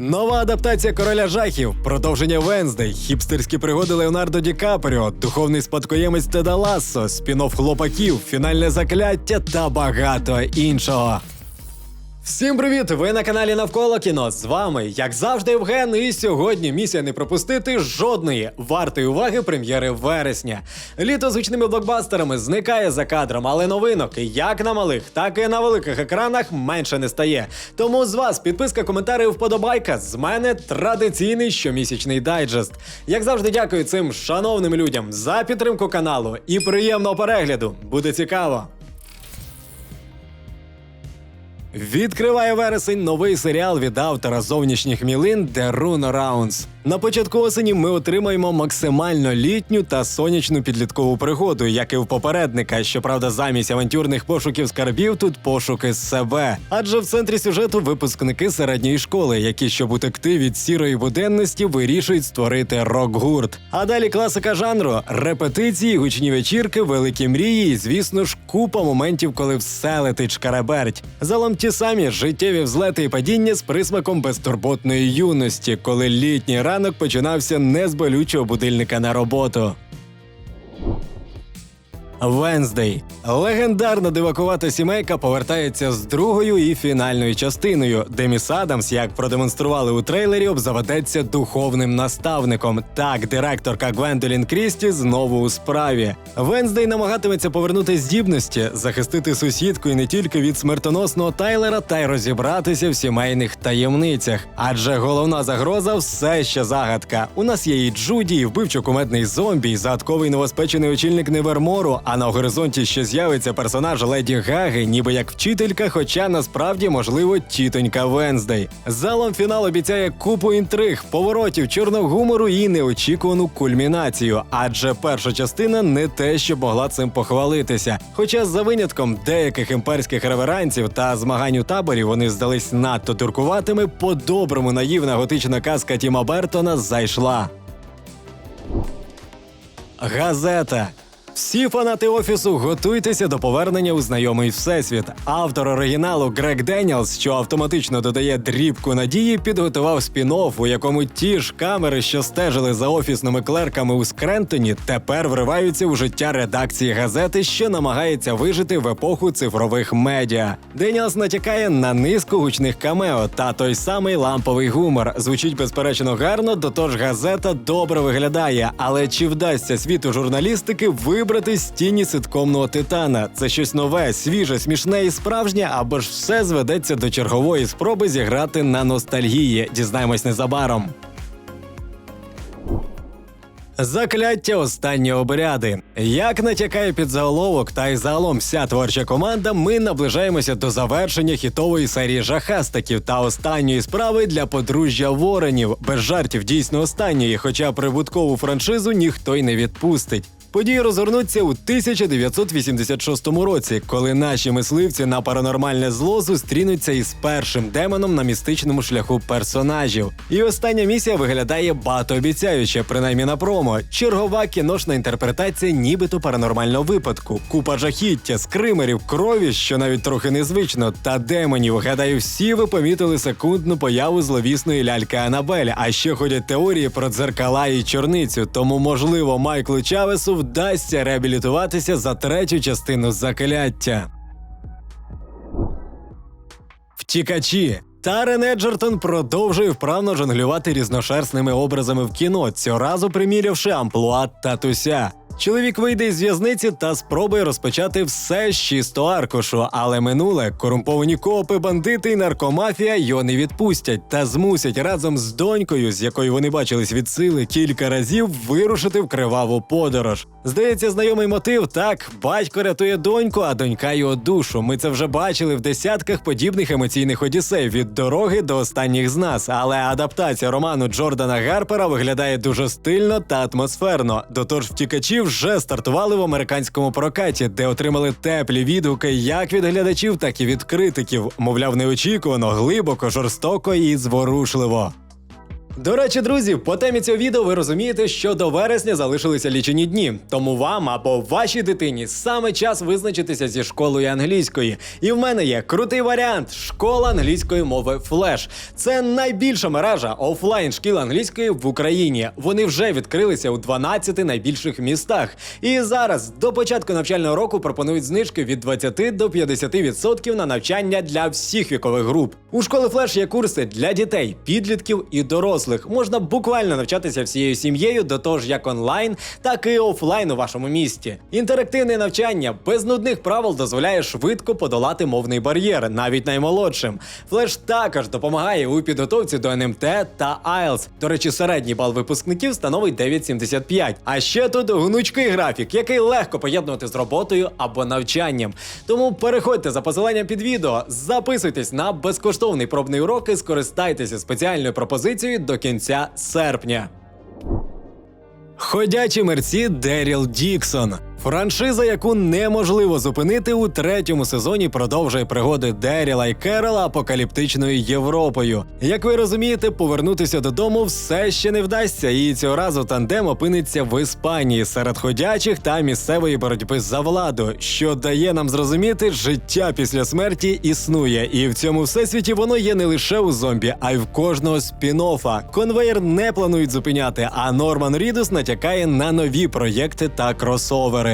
Нова адаптація короля жахів, продовження Венздей, хіпстерські пригоди Леонардо Ді Капріо, духовний спадкоємець Теда Лассо, спін-офф хлопаків, фінальне закляття та багато іншого. Всім привіт! Ви на каналі Навколо кіно. З вами, як завжди, Євген. І сьогодні місія не пропустити жодної вартої уваги прем'єри вересня. Літо з гучними блокбастерами зникає за кадром, але новинок як на малих, так і на великих екранах менше не стає. Тому з вас підписка, коментарі, вподобайка. З мене традиційний щомісячний дайджест. Як завжди, дякую цим шановним людям за підтримку каналу і приємного перегляду. Буде цікаво. Відкриває вересень новий серіал від автора зовнішніх мілин The Rune Rounds. На початку осені ми отримаємо максимально літню та сонячну підліткову пригоду, як і в попередника. Щоправда, замість авантюрних пошуків скарбів тут пошуки себе. Адже в центрі сюжету випускники середньої школи, які, щоб утекти від сірої буденності, вирішують створити рок-гурт. А далі класика жанру: репетиції, гучні вечірки, великі мрії, і, звісно ж, купа моментів, коли все летить шкараберть. Залом ті самі життєві взлети і падіння з присмаком безтурботної юності, коли літній ранок починався не з болючого будильника на роботу. Венздей. Легендарна дивакувата сімейка повертається з другою і фінальною частиною, де міс Адамс, як продемонстрували у трейлері, обзаведеться духовним наставником. Так, директорка Гвендолін Крісті знову у справі. Венздей намагатиметься повернути здібності, захистити сусідку і не тільки від смертоносного Тайлера, та й розібратися в сімейних таємницях. Адже головна загроза все ще загадка. У нас є і Джуді, і вбивчо-кумедний зомбі, і загадковий новоспечений очільник Невермору. А на горизонті ще з'явиться персонаж Леді Гаги, ніби як вчителька, хоча насправді можливо тітонька Венздей. Залом фінал обіцяє купу інтриг, поворотів, чорного гумору і неочікувану кульмінацію. Адже перша частина не те, що могла цим похвалитися. Хоча за винятком деяких імперських реверансів та змагань у таборі вони здались надто туркуватими, по-доброму наївна готична казка Тіма Бертона зайшла. Газета. Всі фанати офісу готуйтеся до повернення у знайомий всесвіт. Автор оригіналу Грег Деніелс, що автоматично додає дрібку надії, підготував спін-офф, у якому ті ж камери, що стежили за офісними клерками у Скрентоні, тепер вриваються у життя редакції газети, що намагається вижити в епоху цифрових медіа. Деніелс натякає на низку гучних камео та той самий ламповий гумор. Звучить безперечно гарно, дотож газета добре виглядає. Але чи вдасться світу журналістики вибрати з тіні ситкомного титана? Це щось нове, свіже, смішне і справжнє, або ж все зведеться до чергової спроби зіграти на ностальгії. Дізнаємось незабаром. Закляття останні обряди. Як натякає під заголовок, та й загалом вся творча команда, ми наближаємося до завершення хітової серії жахастиків та останньої справи для подружжя Воренів. Без жартів дійсно останньої, хоча прибуткову франшизу ніхто й не відпустить. Події розгорнуться у 1986 році, коли наші мисливці на паранормальне зло зустрінуться із першим демоном на містичному шляху персонажів. І остання місія виглядає багатообіцяюче, принаймні на промо. Чергова кіношна інтерпретація, нібито паранормального випадку, купа жахіття, скримерів, крові, що навіть трохи незвично, та демонів. Гадаю, всі ви помітили секундну появу зловісної ляльки Анабель. А ще ходять теорії про дзеркала і чорницю. Тому, можливо, Майклу Чавесу вдасться реабілітуватися за третю частину закляття. Втікачі. Тарен Еджертон продовжує вправно жонглювати різношерстними образами в кіно, цього разу примірявши амплуат татуся. Чоловік вийде із в'язниці та спробує розпочати все з чистого аркушу, але минуле корумповані копи, бандити і наркомафія його не відпустять та змусять разом з донькою, з якою вони бачились від сили, кілька разів вирушити в криваву подорож. Здається, знайомий мотив так: батько рятує доньку, а донька його душу. Ми це вже бачили в десятках подібних емоційних одіссей від дороги до останніх з нас. Але адаптація роману Джордана Гарпера виглядає дуже стильно та атмосферно. Дотож втікачі вже стартували в американському прокаті, де отримали теплі відгуки як від глядачів, так і від критиків. Мовляв, неочікувано, глибоко, жорстоко і зворушливо. До речі, друзі, по темі цього відео ви розумієте, що до вересня залишилися лічені дні. Тому вам або вашій дитині саме час визначитися зі школою англійської. І в мене є крутий варіант школа англійської мови Флеш. Це найбільша мережа офлайн шкіл англійської в Україні. Вони вже відкрилися у 12 найбільших містах. І зараз до початку навчального року пропонують знижки від 20 до 50% на навчання для всіх вікових груп. У школи Флеш є курси для дітей, підлітків і дорослих. Можна буквально навчатися всією сім'єю до того ж як онлайн, так і офлайн у вашому місті. Інтерактивне навчання без нудних правил дозволяє швидко подолати мовний бар'єр, навіть наймолодшим. Флеш також допомагає у підготовці до НМТ та IELTS. До речі, середній бал випускників становить 9,75. А ще тут гнучкий графік, який легко поєднувати з роботою або навчанням. Тому переходьте за посиланням під відео, записуйтесь на безкоштовний пробний урок і скористайтеся спеціальною пропозицією до кінця серпня. Ходячі мерці Деріл Діксон. Франшиза, яку неможливо зупинити у третьому сезоні, продовжує пригоди Деріла і Керола апокаліптичною Європою. Як ви розумієте, повернутися додому все ще не вдасться, і цього разу тандем опиниться в Іспанії серед ходячих та місцевої боротьби за владу, що дає нам зрозуміти, життя після смерті існує, і в цьому всесвіті воно є не лише у зомбі, а й в кожного спін-оффа. Конвейер не планують зупиняти, а Норман Рідус натякає на нові проєкти та кросовери.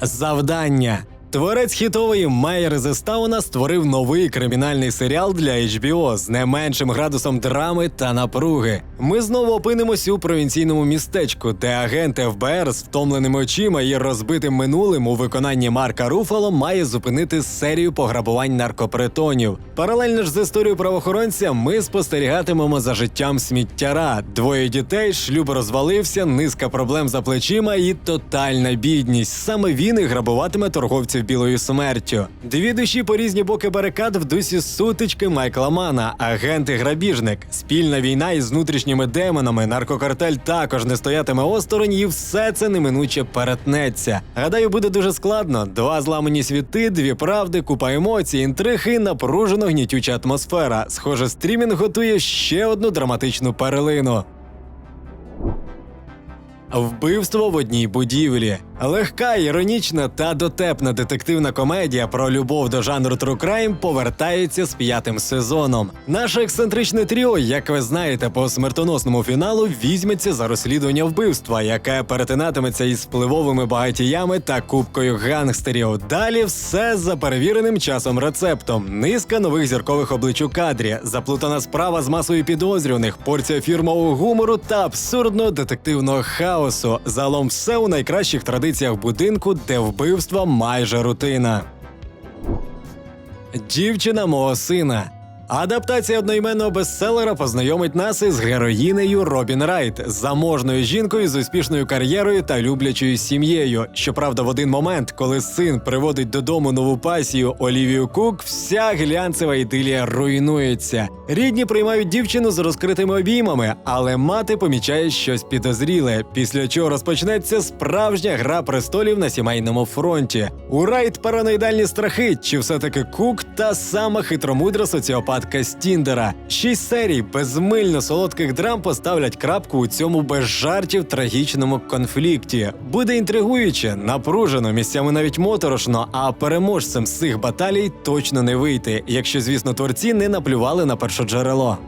Завдання. Творець хітової Майер Зестауна створив новий кримінальний серіал для HBO з не меншим градусом драми та напруги. Ми знову опинимось у провінційному містечку, де агент ФБР з втомленими очима і розбитим минулим у виконанні Марка Руфало має зупинити серію пограбувань наркопритонів. Паралельно ж з історією правоохоронця ми спостерігатимемо за життям сміттяра. Двоє дітей, шлюб розвалився, низка проблем за плечима і тотальна бідність. Саме він і грабуватиме торговців білою смертю. Дві душі по різні боки барикад в дусі сутички Майкла Мана, агент і грабіжник, спільна війна із внутрішніми демонами, наркокартель також не стоятиме осторонь, і все це неминуче перетнеться. Гадаю, буде дуже складно. Два зламані світи, дві правди, купа емоцій, інтриг і напружено гнітюча атмосфера. Схоже, стрімінг готує ще одну драматичну перелину. Вбивство в одній будівлі. Легка, іронічна та дотепна детективна комедія про любов до жанру True Crime повертається з п'ятим сезоном. Наше ексцентричне тріо, як ви знаєте, по смертоносному фіналу візьметься за розслідування вбивства, яке перетинатиметься із впливовими багатіями та кубкою гангстерів. Далі все за перевіреним часом рецептом. Низка нових зіркових облич у кадрі, заплутана справа з масою підозрюваних, порція фірмового гумору та абсурдного детективного хаосу. Загалом все у найкращих традиціях будинку, де вбивство майже рутина. Дівчина мого сина. Адаптація одноіменного бестселера познайомить нас із героїнею Робін Райт, заможною жінкою з успішною кар'єрою та люблячою сім'єю. Щоправда, в один момент, коли син приводить додому нову пасію Олівію Кук, вся глянцева ідилія руйнується. Рідні приймають дівчину з розкритими обіймами, але мати помічає щось підозріле, після чого розпочнеться справжня гра престолів на сімейному фронті. У Райт параноїдальні страхи, чи все-таки Кук та сама хитромудра соціопатка з Тіндера. Шість серій безмильно солодких драм поставлять крапку у цьому без жартів трагічному конфлікті. Буде інтригуюче, напружено, місцями навіть моторошно, а переможцем з цих баталій точно не вийти, якщо, звісно, творці не наплювали на першоджерело.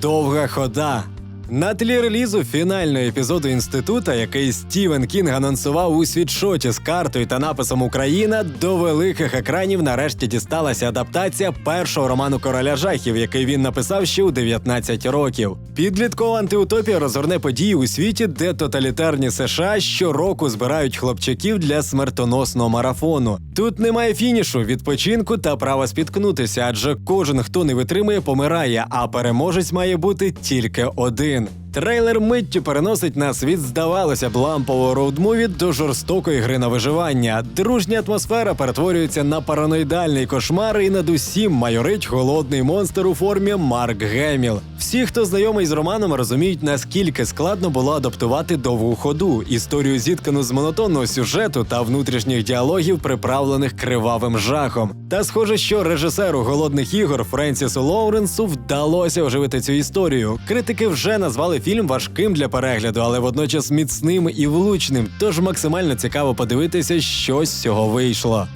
Довга хода. На тлі релізу фінального епізоду інститута, який Стівен Кінг анонсував у світшоті з картою та написом Україна, до великих екранів нарешті дісталася адаптація першого роману короля жахів, який він написав ще у 19 років. Підліткова антиутопія розгорне події у світі, де тоталітарні США щороку збирають хлопчаків для смертоносного марафону. Тут немає фінішу, відпочинку та права спіткнутися, адже кожен, хто не витримує, помирає, а переможець має бути тільки один новин. Трейлер миттю переносить нас від, здавалося б, лампового роудмуві до жорстокої гри на виживання. Дружня атмосфера перетворюється на параноїдальний кошмар, і над усім майорить голодний монстр у формі Марк Геміл. Всі, хто знайомий з романом, розуміють, наскільки складно було адаптувати довгу ходу, історію зіткану з монотонного сюжету та внутрішніх діалогів, приправлених кривавим жахом. Та схоже, що режисеру голодних ігор Френсісу Лоуренсу вдалося оживити цю історію. Критики вже назвали фільм важким для перегляду, але водночас міцним і влучним. Тож максимально цікаво подивитися, що з цього вийшло.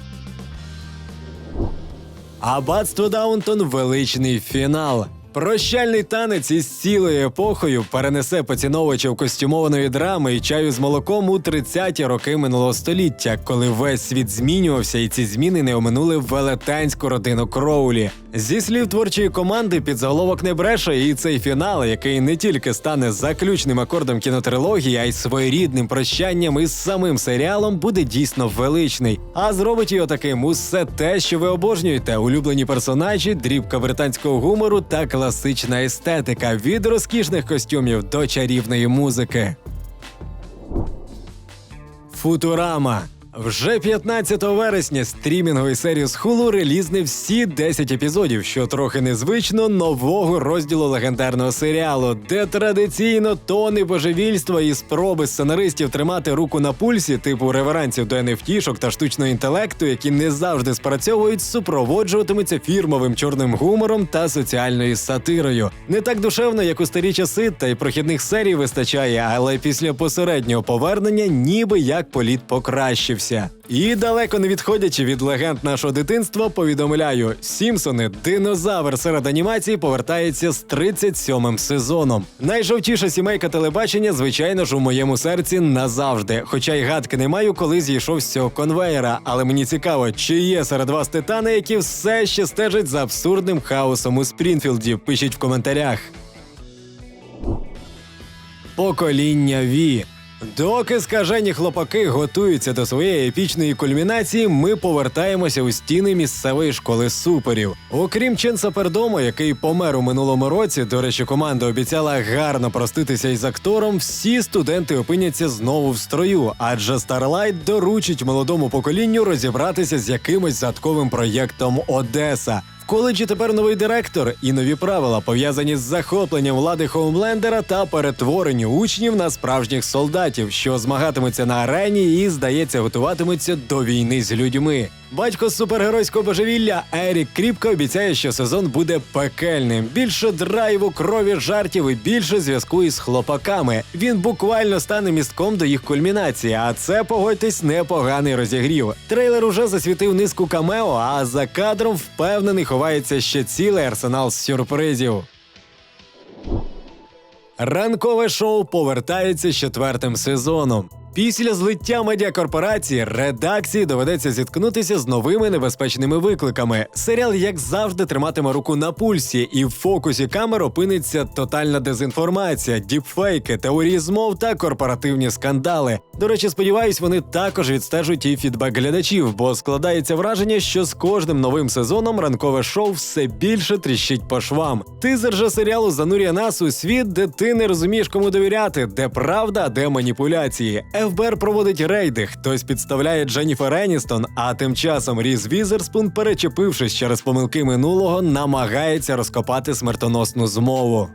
Аббатство Даунтон величний фінал. Прощальний танець із цілою епохою перенесе поціновувачів костюмованої драми і чаю з молоком у 30-ті роки минулого століття, коли весь світ змінювався, і ці зміни не оминули велетенську родину Кроулі. Зі слів творчої команди під заголовок не бреше, і цей фінал, який не тільки стане заключним акордом кінотрилогії, а й своєрідним прощанням із самим серіалом, буде дійсно величний. А зробить його таким усе те, що ви обожнюєте: улюблені персонажі, дрібка британського гумору та класична естетика від розкішних костюмів до чарівної музики. Футурама. Вже 15 вересня стрімінговий серіс Hulu релізне всі 10 епізодів, що трохи незвично нового розділу легендарного серіалу, де традиційно тони божевільства і спроби сценаристів тримати руку на пульсі, типу реверансів до NFT-шок та штучного інтелекту, які не завжди спрацьовують, супроводжуватимуться фірмовим чорним гумором та соціальною сатирою. Не так душевно, як у старі часи, та й прохідних серій вистачає, але після посереднього повернення ніби як політ покращився. І далеко не відходячи від легенд нашого дитинства, повідомляю: Сімпсони, динозавр серед анімації повертається з 37-м сезоном. Найжовтіша сімейка телебачення, звичайно ж, у моєму серці назавжди. Хоча й гадки не маю, коли зійшов з цього конвеєра. Але мені цікаво, чи є серед вас титани, які все ще стежать за абсурдним хаосом у Спрінфілді. Пишіть в коментарях. Покоління Ві. Доки скажені хлопаки готуються до своєї епічної кульмінації, ми повертаємося у стіни місцевої школи суперів. Окрім Ченса Пердому, який помер у минулому році, до речі, команда обіцяла гарно проститися із актором. Всі студенти опиняться знову в строю, адже Старлайт доручить молодому поколінню розібратися з якимось задковим проєктом Одеса. Коледжі тепер новий директор і нові правила пов'язані з захопленням влади Хоумлендера та перетворенню учнів на справжніх солдатів, що змагатимуться на арені і, здається, готуватимуться до війни з людьми. Батько супергеройського божевілля Ерік Кріпко обіцяє, що сезон буде пекельним. Більше драйву, крові, жартів і більше зв'язку із хлопаками. Він буквально стане містком до їх кульмінації. А це, погодьтесь, непоганий розігрів. Трейлер уже засвітив низку камео, а за кадром впевнений ховається ще цілий арсенал сюрпризів. Ранкове шоу повертається з четвертим сезоном. Після злиття медіакорпорації редакції доведеться зіткнутися з новими небезпечними викликами. Серіал, як завжди, триматиме руку на пульсі, і в фокусі камер опиниться тотальна дезінформація, діпфейки, теорії змов та корпоративні скандали. До речі, сподіваюсь, вони також відстежують і фідбек глядачів, бо складається враження, що з кожним новим сезоном ранкове шоу все більше тріщить по швам. Тизер же серіалу занурює нас у світ, де ти не розумієш, кому довіряти, де правда, де маніпуляції. ФБР проводить рейди, хтось підставляє Дженніфер Еністон, а тим часом Різ Візерспун, перечепившись через помилки минулого, намагається розкопати смертоносну змову.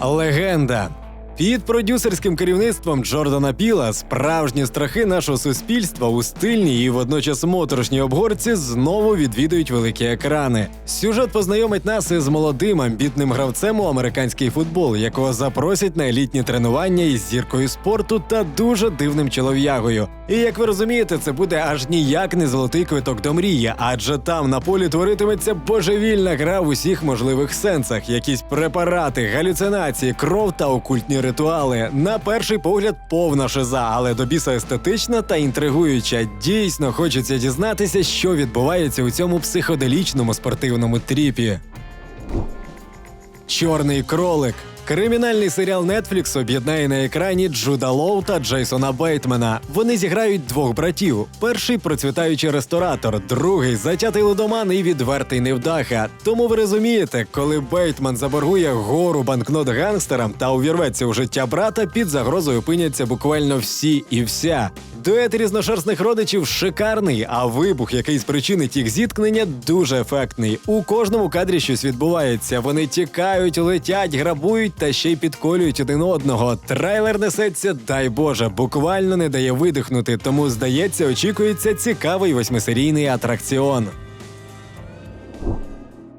Легенда. Під продюсерським керівництвом Джордана Піла справжні страхи нашого суспільства у стильній і водночас моторошній обгорці знову відвідують великі екрани. Сюжет познайомить нас із молодим амбітним гравцем у американський футбол, якого запросять на елітні тренування із зіркою спорту та дуже дивним чолов'ягою. І як ви розумієте, це буде аж ніяк не золотий квиток до мрії, адже там на полі творитиметься божевільна гра в усіх можливих сенсах: якісь препарати, галюцинації, кров та окультні ритуали. На перший погляд, повна шиза, але до біса естетична та інтригуюча. Дійсно хочеться дізнатися, що відбувається у цьому психоделічному спортивному тріпі. Чорний кролик. Кримінальний серіал Netflix об'єднає на екрані Джуда Лоу та Джейсона Бейтмена. Вони зіграють двох братів: перший процвітаючий ресторатор, другий затятий лудоман і відвертий невдаха. Тому ви розумієте, коли Бейтман заборгує гору банкнот гангстерам та увірветься у життя брата, під загрозою опиняться буквально всі і вся. Дует різношерстних родичів шикарний, а вибух, який спричинить їх зіткнення, дуже ефектний. У кожному кадрі щось відбувається. Вони тікають, летять, грабують та ще й підколюють один одного. Трейлер несеться, дай Боже, буквально не дає видихнути, тому здається, очікується цікавий восьмисерійний атракціон.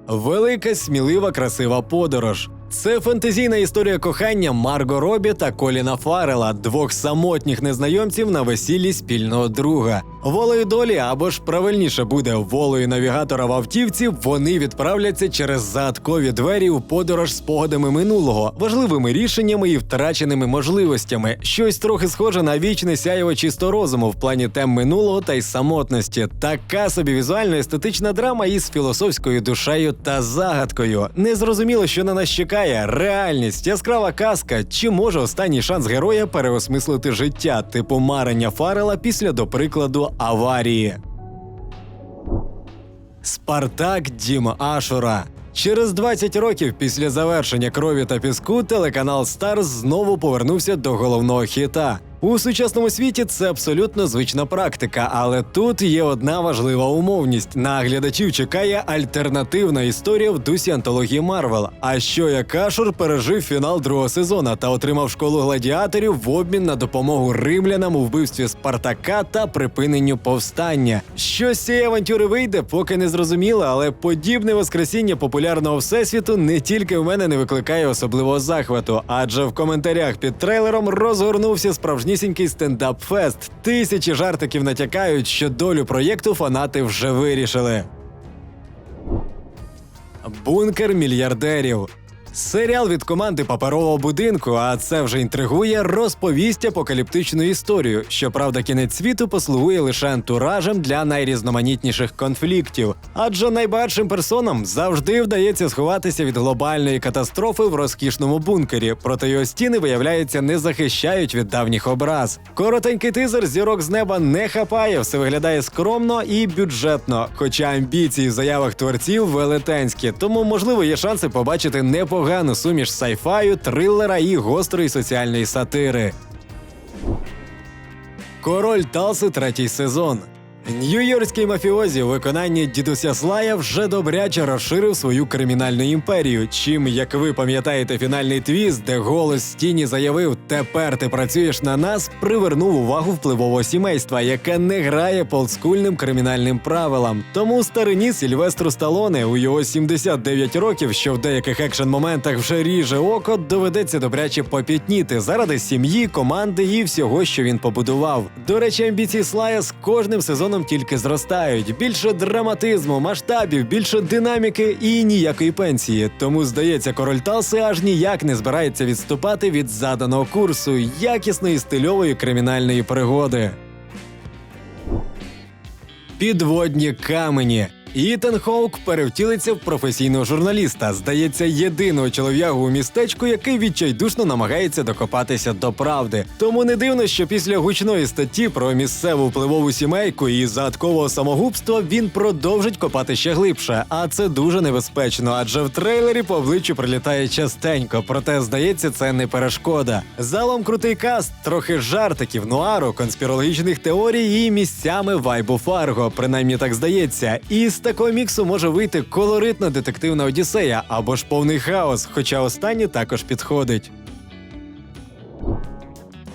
Велика, смілива, красива подорож. Це фантазійна історія кохання Марго Робі та Коліна Фаррела, двох самотніх незнайомців на весіллі спільного друга. Волею долі або ж правильніше буде волею навігатора в автівці. Вони відправляться через загадкові двері у подорож спогадами минулого, важливими рішеннями і втраченими можливостями. Щось трохи схоже на вічне сяєво чисто розуму в плані тем минулого та й самотності. Така собі візуально естетична драма із філософською душею та загадкою. Незрозуміло, що на нас чекає реальність, яскрава казка. Чи може останній шанс героя переосмислити життя, типу марення Фарела після, до прикладу, аварії. Спартак Дім Ашура. Через 20 років після завершення крові та піску телеканал Старс знову повернувся до головного хіта. У сучасному світі це абсолютно звична практика, але тут є одна важлива умовність: на глядачів чекає альтернативна історія в дусі антології Марвел. А що як Ашур пережив фінал другого сезону та отримав школу гладіаторів в обмін на допомогу римлянам у вбивстві Спартака та припиненню повстання. Що з цієї авантюри вийде, поки не зрозуміло, але подібне воскресіння популярного всесвіту не тільки в мене не викликає особливого захвату, адже в коментарях під трейлером розгорнувся справжнісінький стендап-фест. Тисячі жартиків натякають, що долю проєкту фанати вже вирішили. Бункер мільярдерів. Серіал від команди паперового будинку, а це вже інтригує, розповість апокаліптичну історію. Щоправда, кінець світу послугує лише антуражем для найрізноманітніших конфліктів, адже найбагатшим персонам завжди вдається сховатися від глобальної катастрофи в розкішному бункері, проте його стіни, виявляється, не захищають від давніх образ. Коротенький тизер зірок з неба не хапає, все виглядає скромно і бюджетно. Хоча амбіції в заявах творців велетенські, тому можливо є шанси побачити непогану суміш сайфаю, трилера і гострої соціальної сатири. Король Талси третій сезон. Нью-Йоркський мафіозі у виконанні дідуся Слая вже добряче розширив свою кримінальну імперію. Чим, як ви пам'ятаєте, фінальний твіст, де голос з тіні заявив Тепер ти працюєш на нас, привернув увагу впливового сімейства, яке не грає по кримінальним правилам. Тому старині Сільвестру Сталоне у його 79 років, що в деяких екшен моментах вже ріже око, доведеться добряче попітніти заради сім'ї, команди і всього, що він побудував. До речі, амбіції Слая з кожним сезоном тільки зростають. Більше драматизму, масштабів, більше динаміки і ніякої пенсії. Тому здається, король Талси аж ніяк не збирається відступати від заданого курсу якісної стильової кримінальної пригоди. Підводні камені. Ітан Хоук перевтілиться в професійного журналіста. Здається, єдиного чолов'ягу у містечку, який відчайдушно намагається докопатися до правди. Тому не дивно, що після гучної статті про місцеву впливову сімейку і загадкового самогубства він продовжить копати ще глибше. А це дуже небезпечно, адже в трейлері по обличчю прилітає частенько. Проте здається, це не перешкода. Залом крутий каст, трохи жартиків, нуару, конспірологічних теорій і місцями вайбу Фарго. Принаймні так здається. І такого міксу може вийти колоритна детективна одіссея або ж повний хаос, хоча останнє також підходить.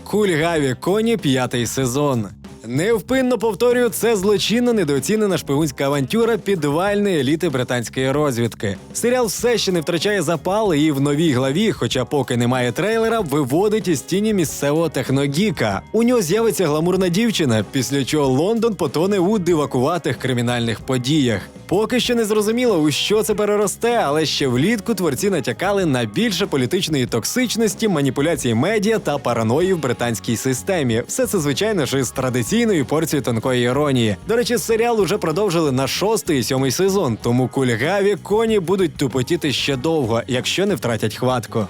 Кульгаві коні п'ятий сезон. Невпинно повторюю, це злочинно недооцінена шпигунська авантюра підвальної еліти британської розвідки. Серіал все ще не втрачає запал і в новій главі, хоча поки немає трейлера, виводить із тіні місцевого техногіка. У нього з'явиться гламурна дівчина, після чого Лондон потоне у дивакуватих кримінальних подіях. Поки що не зрозуміло, у що це переросте, але ще влітку творці натякали на більше політичної токсичності, маніпуляції медіа та параної в британській системі. Все це звичайно ж із традиційною порцією тонкої іронії. До речі, серіал уже продовжили на шостий і сьомий сезон, тому кульгаві коні будуть тупотіти ще довго, якщо не втратять хватку.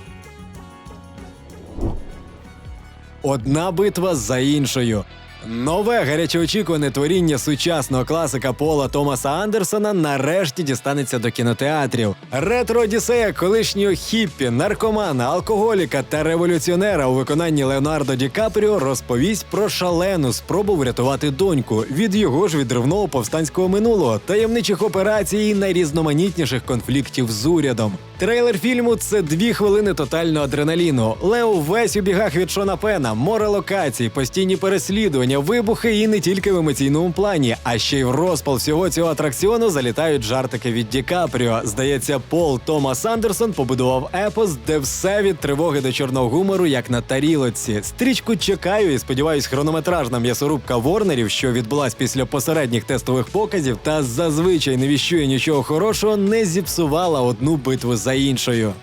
Одна битва за іншою. Нове гарячеочікуване творіння сучасного класика Пола Томаса Андерсона нарешті дістанеться до кінотеатрів. Ретро-одіссея колишнього хіппі, наркомана, алкоголіка та революціонера у виконанні Леонардо Ді Капріо розповість про шалену спробу врятувати доньку від його ж відривного повстанського минулого, таємничих операцій і найрізноманітніших конфліктів з урядом. Трейлер фільму це дві хвилини тотального адреналіну. Лео весь у бігах від Шона Пена, море локацій, постійні переслідування, вибухи і не тільки в емоційному плані, а ще й в розпал всього цього атракціону залітають жартики від Ді Капріо. Здається, Пол Томас Андерсон побудував епос, де все від тривоги до чорного гумору, як на тарілоці. Стрічку чекаю і сподіваюсь, хронометражна м'ясорубка Ворнерів, що відбулась після посередніх тестових показів, та зазвичай не віщує нічого хорошого, не зіпсувала одну битву за іншою.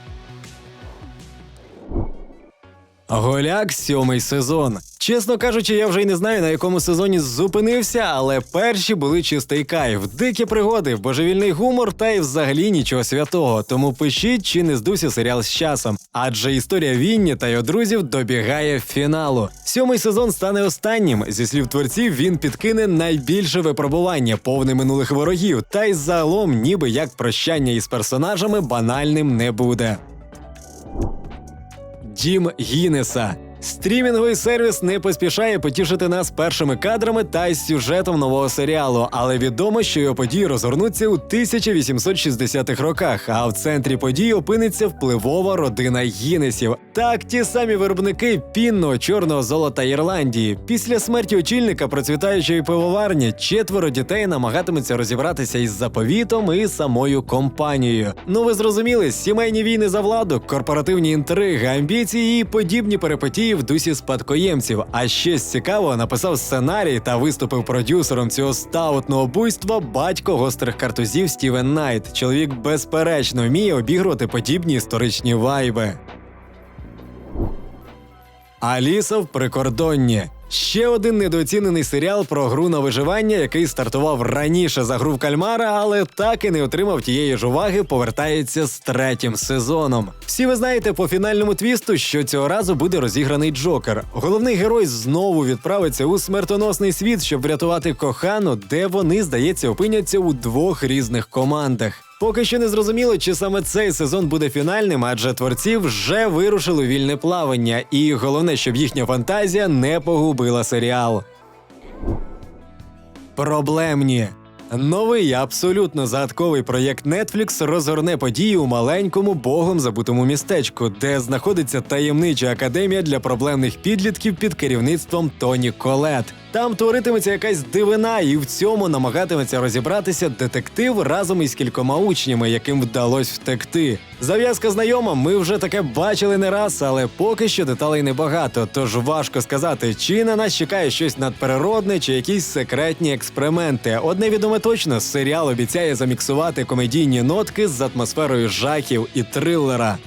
Голяк сьомий сезон. Чесно кажучи, я вже й не знаю на якому сезоні зупинився, але перші були чистий кайф, дикі пригоди, божевільний гумор та й взагалі нічого святого. Тому пишіть, чи не здувся серіал з часом. Адже історія Вінні та його друзів добігає фіналу. Сьомий сезон стане останнім. Зі слів творців, він підкине найбільше випробування, повне минулих ворогів, та й загалом, ніби як прощання із персонажами банальним не буде. Дім Гіннеса. Стрімінговий сервіс не поспішає потішити нас першими кадрами та сюжетом нового серіалу, але відомо, що його події розгорнуться у 1860-х роках. А в центрі подій опиниться впливова родина Гіннесів. Так, ті самі виробники пінного чорного золота Ірландії. Після смерті очільника процвітаючої пивоварні четверо дітей намагатимуться розібратися із заповітом і самою компанією. Ну ви зрозуміли, сімейні війни за владу, корпоративні інтриги, амбіції і подібні перипетії в дусі спадкоємців. А ще з цікавого написав сценарій та виступив продюсером цього стаутного буйства батько гострих картузів Стівен Найт. Чоловік безперечно вміє обігрувати подібні історичні вайби. Аліса в прикордонні. Ще один недооцінений серіал про гру на виживання, який стартував раніше за гру в кальмара, але так і не отримав тієї ж уваги, повертається з третім сезоном. Всі ви знаєте по фінальному твісту, що цього разу буде розіграний Джокер. Головний герой знову відправиться у смертоносний світ, щоб врятувати кохану, де вони, здається, опиняться у двох різних командах. Поки що не зрозуміло, чи саме цей сезон буде фінальним, адже творці вже вирушили у вільне плавання, і головне, щоб їхня фантазія не погубила серіал. Проблемні. Новий абсолютно загадковий проєкт Netflix розгорне події у маленькому богом забутому містечку, де знаходиться таємнича академія для проблемних підлітків під керівництвом Тоні Колет. Там творитиметься якась дивина, і в цьому намагатиметься розібратися детектив разом із кількома учнями, яким вдалося втекти. Зав'язка знайома, ми вже таке бачили не раз, але поки що деталей небагато. Тож важко сказати, чи на нас чекає щось надприродне, чи якісь секретні експерименти. Одне відоме точно, серіал обіцяє заміксувати комедійні нотки з атмосферою жахів і трилера.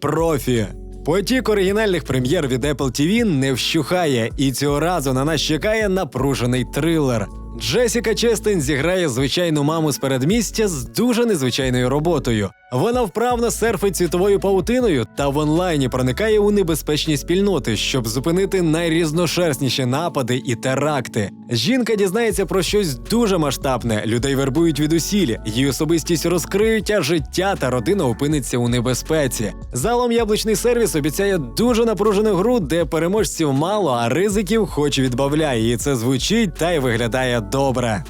Профі. Потік оригінальних прем'єр від Apple TV не вщухає, і цього разу на нас чекає напружений трилер. Джесіка Честин зіграє звичайну маму з передмістя з дуже незвичайною роботою. Вона вправно серфить світовою паутиною та в онлайні проникає у небезпечні спільноти, щоб зупинити найрізношерстніші напади і теракти. Жінка дізнається про щось дуже масштабне. Людей вербують від усілі, її особистість розкриють, а життя та родина опиниться у небезпеці. Залом яблучний сервіс обіцяє дуже напружену гру, де переможців мало, а ризиків хоч відбавляє. І це звучить та й виглядає добре.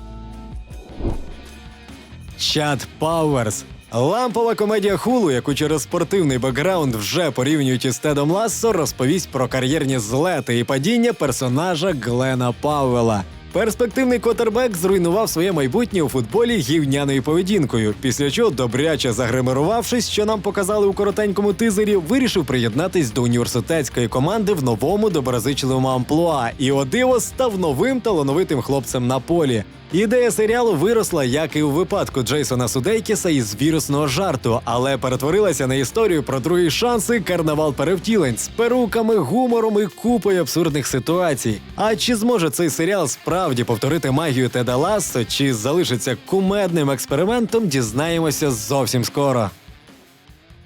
Чат Пауерс. Лампова комедія Хулу, яку через спортивний бекграунд вже порівнюють із Тедом Лассо, розповість про кар'єрні злети і падіння персонажа Глена Пауела. Перспективний котербек зруйнував своє майбутнє у футболі гівняною поведінкою, після чого, добряче загримирувавшись, що нам показали у коротенькому тизері, вирішив приєднатись до університетської команди в новому доброзичливому амплуа і о диво став новим талановитим хлопцем на полі. Ідея серіалу виросла, як і у випадку Джейсона Судейкіса із вірусного жарту, але перетворилася на історію про другий шанси, карнавал перевтілень з перуками, гумором і купою абсурдних ситуацій. А чи зможе цей серіал справді повторити магію Теда Лассо, чи залишиться кумедним експериментом, дізнаємося зовсім скоро.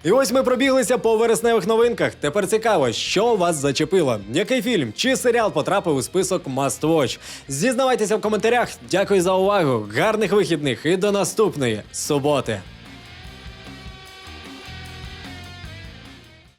І ось ми пробіглися по вересневих новинках. Тепер цікаво, що вас зачепило. Який фільм чи серіал потрапив у список Must Watch? Зізнавайтеся в коментарях. Дякую за увагу. Гарних вихідних і до наступної суботи.